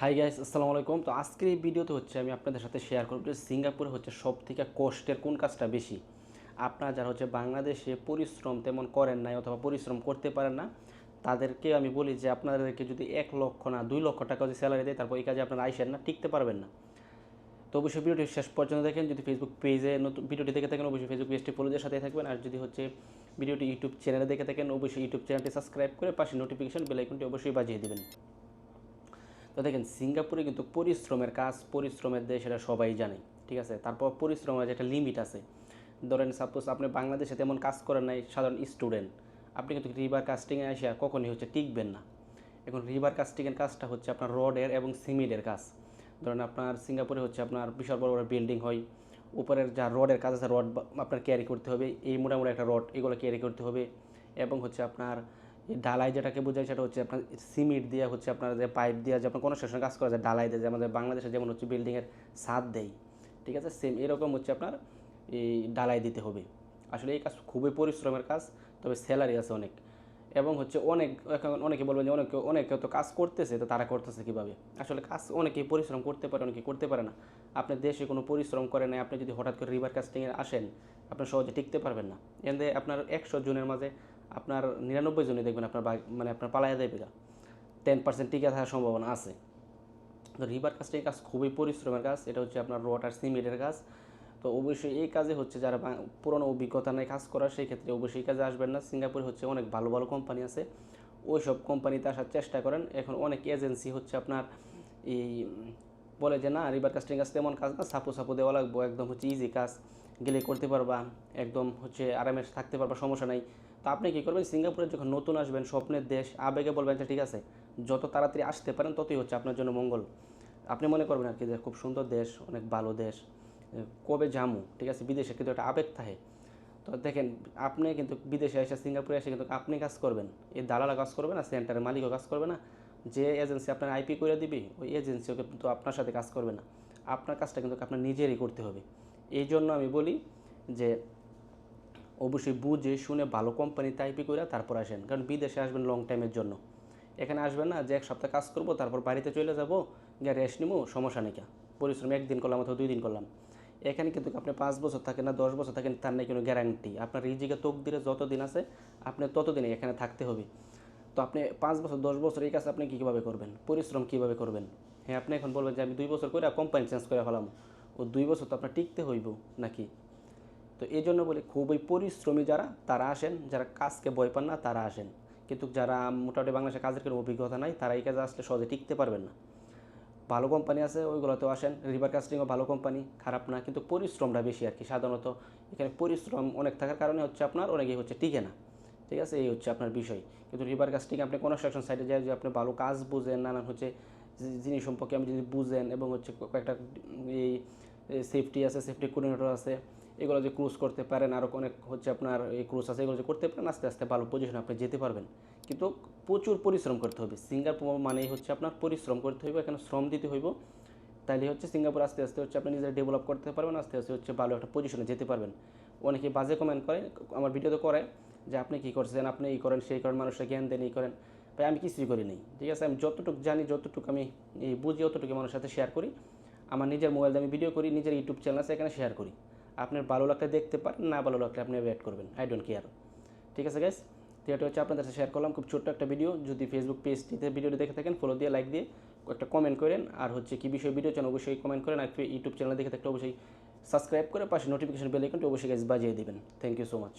Hi guys আসসালামু আলাইকুম। তো আজকের এই ভিডিওতে হচ্ছে আমি আপনাদের সাথে শেয়ার করব যে সিঙ্গাপুরে হচ্ছে সব থেকে কষ্টের কোন কাজটা বেশি? আপনারা যারা হচ্ছে বাংলাদেশে পরিশ্রম তেমন করেন নাই অথবা পরিশ্রম করতে পারেন না তাদেরকে আমি বলি যে আপনাদেরকে যদি এক লক্ষ না দুই লক্ষ টাকা যদি স্যালারি দেয়, তারপর এই কাজে আপনারা আইসেন না, টিকতে পারবেন না। তো অবশ্যই ভিডিওটি শেষ পর্যন্ত দেখেন, যদি ফেসবুক পেজে নতুন ভিডিওটি দেখে থাকেন, অবশ্যই ফেসবুক পেজটি ফলোদের সাথে থাকবেন। আর যদি হচ্ছে ভিডিওটি ইউটিউব চ্যানেলে দেখে থাকেন, অবশ্যই ইউটিউব চ্যানেলটি সাবস্ক্রাইব করে পাশে নোটিফিকেশন বেল আইকনটি অবশ্যই বাজিয়ে দেবেন। তো দেখেন সিঙ্গাপুরে কিন্তু পরিশ্রমের কাজ, পরিশ্রমের দেশ এটা সবাই জানে, ঠিক আছে? তারপর পরিশ্রমের যে একটা লিমিট আছে, ধরেন সাপোজ আপনি বাংলাদেশে তেমন কাজ করেন নাই, সাধারণ স্টুডেন্ট আপনি কিন্তু রিভার কাস্টিংয়ে আর কখনই হচ্ছে টিকবেন না। এখন রিভার কাস্টিংয়ের কাজটা হচ্ছে আপনার রডের এবং সিমেন্টের কাজ। ধরেন আপনার সিঙ্গাপুরে হচ্ছে আপনার বিশাল বড় বড় বিল্ডিং হয়, উপরের যা রডের কাজ আছে রড আপনার ক্যারি করতে হবে, এই মোটামুটি একটা রড এগুলো ক্যারি করতে হবে, এবং হচ্ছে আপনার ডালাই যেটাকে বোঝায় সেটা হচ্ছে আপনার সিমেন্ট দিয়ে হচ্ছে আপনার যে পাইপ দিয়ে যে আপনার কনস্ট্রাকশন কাজ করা যায় ডালাই দিয়ে যে আমাদের বাংলাদেশে যেমন হচ্ছে বিল্ডিংয়ের ছাদ দেয়, ঠিক আছে? সেম এরকম হচ্ছে আপনার এই ঢালাই দিতে হবে। আসলে এই কাজ খুবই পরিশ্রমের কাজ, তবে স্যালারি আছে অনেক। এবং হচ্ছে অনেক, এখন অনেকে বলবেন যে অনেকে অনেকে তো কাজ করতেছে, তো তারা করতেছে কীভাবে? আসলে কাজ অনেকেই পরিশ্রম করতে পারে, অনেকে করতে পারে না। আপনি দেশে কোনো পরিশ্রম করে নাই, আপনি যদি হঠাৎ করে রিভার কাস্টিংয়ে আসেন, আপনি সহজে টিকতে পারবেন না। এতে আপনার একশো জনের মাঝে আপনার নিরানব্বই জনই দেখবেন আপনার মানে আপনার পালাইয়া দেবে টেন পার্সেন্ট টিকে থাকার সম্ভাবনা আছে। তো রিভার কাস্টিং কাজ খুবই পরিশ্রমের কাজ, এটা হচ্ছে আপনার আর সিমেন্টের কাজ। তো অবশ্যই এই কাজে হচ্ছে যারা পুরনো অভিজ্ঞতা নেই কাজ করার, সেই ক্ষেত্রে অবশ্যই কাজে আসবেন না। সিঙ্গাপুরে হচ্ছে অনেক ভালো ভালো কোম্পানি আছে। ওই সব কোম্পানিতে আসার চেষ্টা করেন। এখন অনেক এজেন্সি হচ্ছে আপনার এই বলে যে, না, রিভার কাস্টিং কাজ তেমন কাজ না। সাপো সাপো দেওয়া লাগবো। একদম হচ্ছে ইজি কাজ। গেলে করতে পারবা, একদম হচ্ছে আরামে থাকতে পারবা, সমস্যা নাই। তো আপনি কী করবেন, সিঙ্গাপুরে যখন নতুন আসবেন, স্বপ্নের দেশ, আবেগে বলবেন যে ঠিক আছে, যত তাড়াতাড়ি আসতে পারেন, ততই হচ্ছে আপনার জন্য মঙ্গল। আপনি মনে করবেন আর কি যে খুব সুন্দর দেশ, অনেক ভালো দেশ কবে জামু ঠিক আছে, বিদেশে কিন্তু একটা আবেগ থাকে। তো দেখেন, আপনি কিন্তু বিদেশে এসে, সিঙ্গাপুরে এসে কিন্তু আপনি কাজ করবেন, এই দালালা কাজ করবে না, সেন্টারের মালিকও কাজ করবে না, যে এজেন্সি আপনার আইপি করে দিবে, ওই এজেন্সিও কিন্তু আপনার সাথে কাজ করবে না। আপনার কাজটা কিন্তু আপনার নিজেরই করতে হবে। এই জন্য আমি বলি যে অবশ্যই বুঝে শুনে ভালো কোম্পানি আইপি করে তারপর আসেন। কারণ বিদেশে আসবেন লং টাইমের জন্য। এখানে আসবেন না যে এক সপ্তাহ কাজ করব, তারপর বাড়িতে চলে যাব, গিয়ে রেস্ট নিবো সমস্যা নেই পরিশ্রম একদিন করলাম অথবা দুই দিন করলাম। এখানে কিন্তু আপনি পাঁচ বছর থাকেন না, দশ বছর থাকেন, তার নেই কোনো গ্যারান্টি আপনার রিজিকে তোক দিলে যত দিন আছে, আপনি ততদিনে এখানে থাকতে হবে। তো আপনি পাঁচ বছর, দশ বছর এই কাজ আপনি কীভাবে করবেন? পরিশ্রম কীভাবে করবেন? হ্যাঁ আপনি এখন বলবেন যে আমি দুই বছর করে কোম্পানি চেঞ্জ করে ফেলাম। ও দুই বছর তো আপনার টিকতে হইব নাকি? তো এই জন্য বলি খুবই পরিশ্রমী যারা, তারা আসেন। যারা কাজকে ভয় পান না, তারা আসেন। কিন্তু যারা মোটামুটি বাংলাদেশে কাজের কোনো অভিজ্ঞতা নাই, তারা এই কাজে আসলে সহজে টিকতে পারবেন না। ভালো কোম্পানি আছে, ওইগুলোতেও আসেন। রিভার কাস্টিংও ভালো কোম্পানি খারাপ না। কিন্তু পরিশ্রমটা বেশি আর কি। সাধারণত এখানে পরিশ্রম অনেক থাকার কারণে হচ্ছে আপনার অনেকেই হচ্ছে টিকে না। ঠিক আছে? এই হচ্ছে আপনার বিষয়। কিন্তু রিভার কাস্টিং আপনি কনস্ট্রাকশন সাইডে যায় যে আপনি ভালো কাজ বুঝেন, নানান হচ্ছে জিনিস সম্পর্কে আপনি যদি বুঝেন এবং হচ্ছে কয়েকটা এই সেফটি আছে সেফটি কোঅর্ডিনেটর আছে, এগুলো যে ক্রুজ করতে পারেন আরও অনেক হচ্ছে আপনার এই ক্রুজ আছে, এগুলো যে করতে পারেন, আস্তে আস্তে ভালো পজিশনে আপনি যেতে পারবেন। কিন্তু প্রচুর পরিশ্রম করতে হবে। সিঙ্গাপুর মানেই হচ্ছে আপনার পরিশ্রম করতে হইব, এখানে শ্রম দিতে হইব। তাইলে হচ্ছে সিঙ্গাপুর আস্তে আস্তে হচ্ছে আপনি নিজেরা ডেভেলপ করতে পারবেন, আস্তে আস্তে হচ্ছে ভালো একটা পজিশনে যেতে পারবেন। অনেকে বাজে কমেন্ট করে, আমার ভিডিওতে করে যে, আপনি কী করছেন? আপনি এই করেন, সেই করেন, মানুষের জ্ঞান দেন এই করেন। ভাই, আমি কিছুই করি নাই, ঠিক আছে? আমি যতটুকু জানি, যতটুকু আমি এই বুঝি অতটুকু মানুষের সাথে শেয়ার করি। নিজের মোবাইল আমি ভিডিও করি, নিজের ইউটিউব চ্যানেল আছে, এখানে শেয়ার করি। আপনার ভালো লাগলে দেখতে পারেন, না ভালো লাগলে আপনি ওয়েট করবেন। আই ডোন্ট কেয়ার ঠিক আছে গাইস তো এটা হচ্ছে আপনাদের সাথে শেয়ার করলাম, খুব ছোট্ট একটা ভিডিও যদি ফেসবুক পেজটিতে ভিডিওটি দেখে থাকেন ফলো দিয়ে লাইক দিয়ে, একটা কমেন্ট করেন। আর হচ্ছে কী বিষয়ে ভিডিও চান, অবশ্যই কমেন্ট করেন। আর ইউটিউব চ্যানেল দেখে থাকলে অবশ্যই সাবস্ক্রাইব করে পাশে নোটিফিকেশন বেল আইকনটি অবশ্যই গাইজ বাজিয়ে দেবেন। Thank you so much